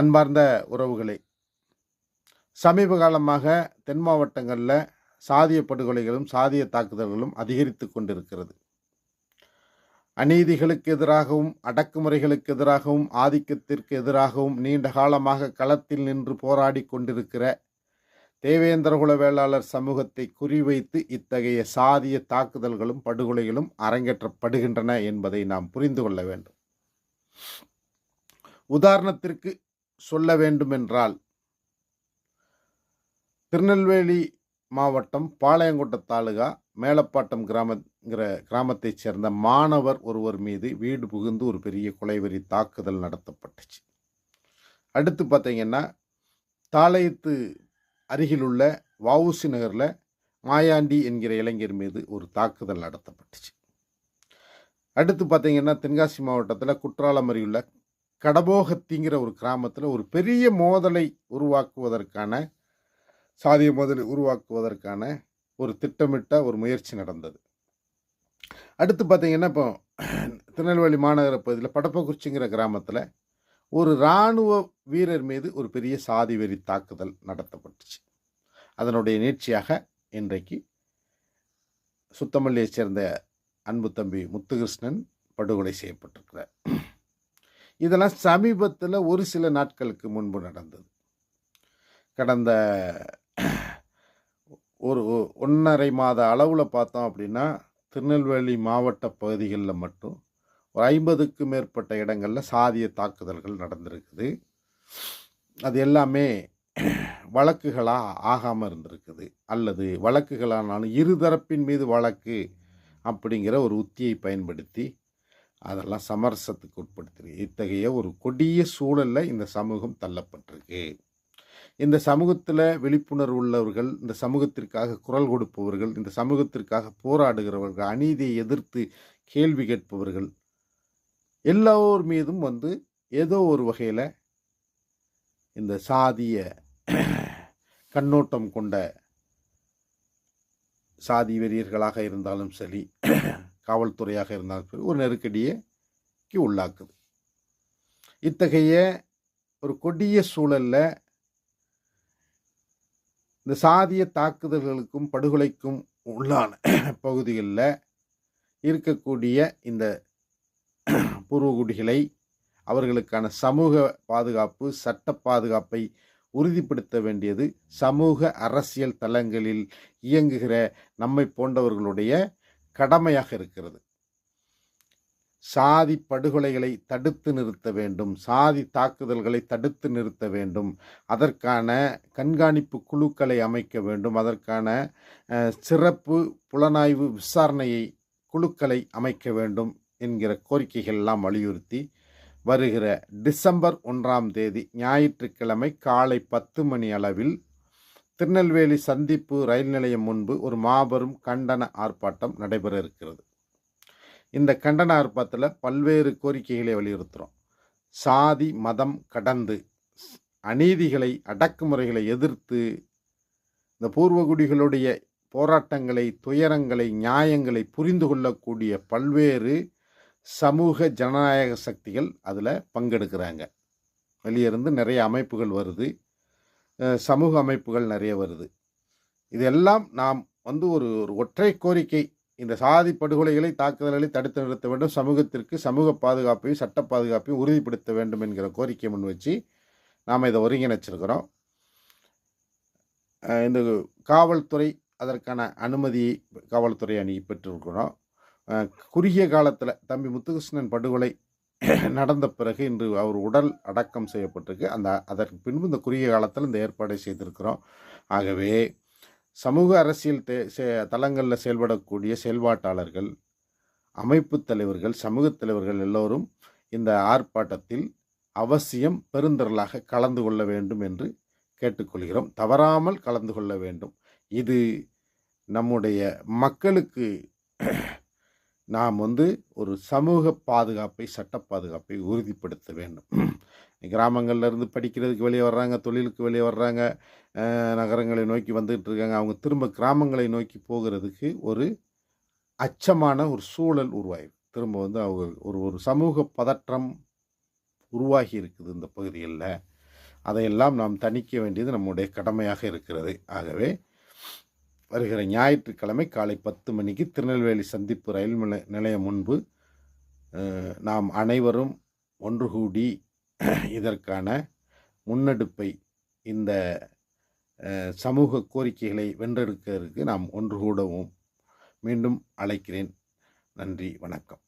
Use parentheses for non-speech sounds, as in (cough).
அன்பார்ந்த உறவுகளே சமீப காலமாக தென் மாவட்டங்களில் சாதிய படுகொலைகளும் சாதிய தாக்குதல்களும் அதிகரித்து கொண்டிருக்கிறது. அநீதிகளுக்கு எதிராகவும் அடக்குமுறைகளுக்கு எதிராகவும் ஆதிக்கத்திற்கு எதிராகவும் நீண்ட காலமாக களத்தில் நின்று போராடி கொண்டிருக்கிற தேவேந்திரகுல வேளாளர் சமூகத்தை குறிவைத்து இத்தகைய சாதிய தாக்குதல்களும் படுகொலைகளும் அரங்கேற்றப்படுகின்றன என்பதை நாம் புரிந்து கொள்ள வேண்டும். உதாரணத்திற்கு சொல்ல வேண்டுமென்றால் திருநெல்வேலி மாவட்டம் பாளையங்கோட்டை தாலுகா மேலப்பாட்டம் கிராமங்கிற கிராமத்தைச் சேர்ந்த மாணவர் ஒருவர் மீது வீடு புகுந்து ஒரு பெரிய கொலைவெறி தாக்குதல் நடத்தப்பட்டுச்சு. அடுத்து பார்த்தீங்கன்னா தாளையத்து அருகிலுள்ள வவுசி நகரில் மாயாண்டி என்கிற இளைஞர் மீது ஒரு தாக்குதல் நடத்தப்பட்டுச்சு. அடுத்து பார்த்தீங்கன்னா தென்காசி மாவட்டத்தில் குற்றாலம் அருகிலுள்ள கடபோகத்திங்கிற ஒரு கிராமத்தில் ஒரு பெரிய மோதலை உருவாக்குவதற்கான சாதிய மோதலை உருவாக்குவதற்கான ஒரு திட்டமிட்ட ஒரு முயற்சி நடந்தது. அடுத்து பார்த்தீங்கன்னா இப்போ திருநெல்வேலி மாநகர பகுதியில் படப்பக்குறிச்சிங்கிற கிராமத்தில் ஒரு இராணுவ வீரர் மீது ஒரு பெரிய சாதி வெறி தாக்குதல் நடத்தப்பட்டுச்சு. அதனுடைய நீட்சியாக இன்றைக்கு சுத்தமல்லியைச் சேர்ந்த அன்பு தம்பி முத்துகிருஷ்ணன் படுகொலை செய்யப்பட்டிருக்கிறார். இதெல்லாம் சமீபத்தில் ஒரு சில நாட்களுக்கு முன்பு நடந்தது. கடந்த ஒரு ஒன்றரை மாத அளவில் பார்த்தோம் அப்படின்னா திருநெல்வேலி மாவட்ட பகுதிகளில் மட்டும் ஒரு ஐம்பதுக்கு மேற்பட்ட இடங்களில் சாதிய தாக்குதல்கள் நடந்திருக்குது. அது எல்லாமே வழக்குகளாக ஆகாமல் இருந்திருக்குது. அல்லது வழக்குகளானாலும் இருதரப்பின் மீது வழக்கு அப்படிங்கிற ஒரு உத்தியை பயன்படுத்தி அதெல்லாம் சமரசத்துக்கு உட்படுத்தி இத்தகைய ஒரு கொடிய சூழலில் இந்த சமூகம் தள்ளப்பட்டிருக்கு. இந்த சமூகத்தில் விழிப்புணர்வு உள்ளவர்கள் இந்த சமூகத்திற்காக குரல் கொடுப்பவர்கள் இந்த சமூகத்திற்காக போராடுகிறவர்கள் அநீதியை எதிர்த்து கேள்வி கேட்பவர்கள் எல்லோர் மீதும் வந்து ஏதோ ஒரு வகையில் இந்த சாதிய கண்ணோட்டம் கொண்ட சாதி வெறியர்களாக இருந்தாலும் சரி காவல்துறையாக இருந்தாலும் சரி ஒரு நெருக்கடியைக்கு உள்ளாக்குது. இத்தகைய ஒரு கொடிய சூழலில் இந்த சாதிய தாக்குதல்களுக்கும் படுகொலைக்கும் உள்ளான (clears throat) பகுதிகளில் இருக்கக்கூடிய இந்த (clears throat) பூர்வகுடிகளை அவர்களுக்கான சமூக பாதுகாப்பு சட்ட பாதுகாப்பை உறுதிப்படுத்த வேண்டியது சமூக அரசியல் தளங்களில் இயங்குகிற நம்மை போன்றவர்களுடைய கடமையாக இருக்கிறது. சாதி படுகொலைகளை தடுத்து நிறுத்த வேண்டும். சாதி தாக்குதல்களை தடுத்து நிறுத்த வேண்டும். அதற்கான கண்காணிப்பு குழுக்களை அமைக்க வேண்டும். அதற்கான சிறப்பு புலனாய்வு விசாரணையை குழுக்களை அமைக்க வேண்டும் என்கிற கோரிக்கைகள் எல்லாம் வலியுறுத்தி வருகிற டிசம்பர் ஒன்றாம் தேதி ஞாயிற்றுக்கிழமை காலை பத்து மணி அளவில் திருநெல்வேலி சந்திப்பு ரயில் நிலையம் முன்பு ஒரு மாபெரும் கண்டன ஆர்ப்பாட்டம் நடைபெற இருக்கிறது. இந்த கண்டன ஆர்ப்பாட்டத்தில் பல்வேறு கோரிக்கைகளை வலியுறுத்துகிறோம் சாதி மதம் கடந்து அநீதிகளை அடக்குமுறைகளை எதிர்த்து இந்த பூர்வகுடிகளுடைய போராட்டங்களை துயரங்களை நியாயங்களை புரிந்து கொள்ளக்கூடிய பல்வேறு சமூக ஜனநாயக சக்திகள் அதில் பங்கெடுக்கிறாங்க. வெளியிருந்து நிறைய அமைப்புகள் வருது. சமூக அமைப்புகள் நிறைய வருது. இதெல்லாம் நாம் வந்து ஒரு ஒரு ஒற்றை கோரிக்கை. இந்த சாதி படுகொலைகளை தாக்குதல்களை தடுத்து நிறுத்த வேண்டும். சமூகத்திற்கு சமூக பாதுகாப்பையும் சட்ட பாதுகாப்பையும் உறுதிப்படுத்த வேண்டும் என்கிற கோரிக்கை முன் வச்சு நாம் இதை ஒருங்கிணைச்சிருக்கிறோம். இந்த காவல்துறை அதற்கான அனுமதியை காவல்துறை அணி பெற்றிருக்கிறோம் குறுகிய காலத்தில் தம்பி முத்துகிருஷ்ணன் படுகொலை நடந்த பிறகு இன்று அவர் உடல் அடக்கம் செய்யப்பட்டிருக்கு. அந்த அதற்கு பின்பு இந்த குறுகிய காலத்தில் இந்த ஏற்பாடை செய்திருக்கிறோம். ஆகவே சமூக அரசியல் தே தளங்களில் செயல்படக்கூடிய செயல்பாட்டாளர்கள் அமைப்பு தலைவர்கள் சமூக தலைவர்கள் எல்லோரும் இந்த ஆர்ப்பாட்டத்தில் அவசியம் பெருந்திரளாக கலந்து கொள்ள வேண்டும் என்று கேட்டுக்கொள்கிறோம். தவறாமல் கலந்து கொள்ள வேண்டும். இது நம்முடைய மக்களுக்கு நாம் வந்து ஒரு சமூக பாதுகாப்பை சட்ட பாதுகாப்பை உறுதிப்படுத்த வேண்டும். கிராமங்களில் இருந்து படிக்கிறதுக்கு வெளியே வர்றாங்க தொழிலுக்கு வெளியே வர்றாங்க நகரங்களை நோக்கி வந்துகிட்டு இருக்காங்க. அவங்க திரும்ப கிராமங்களை நோக்கி போகிறதுக்கு ஒரு அச்சமான ஒரு சூழல் உருவாயிருக்கு திரும்ப வந்து அவங்க ஒரு ஒரு சமூக பதற்றம் உருவாகி இருக்குது இந்த பகுதிகளில். அதையெல்லாம் நாம் தணிக்க வேண்டியது நம்முடைய கடமையாக இருக்கிறது. ஆகவே வருகிற ஞாயிற்றுக்கிழமை காலை பத்து மணிக்கு திருநெல்வேலி சந்திப்பு ரயில் நிலை- நிலையம் முன்பு நாம் அனைவரும் ஒன்று கூடி (clears throat) இதற்கான முன்னெடுப்பை இந்த சமூக கோரிக்கைகளை வென்றெடுக்கிறதுக்கு நாம் ஒன்று கூடவும் மீண்டும் அழைக்கிறேன். நன்றி வணக்கம்.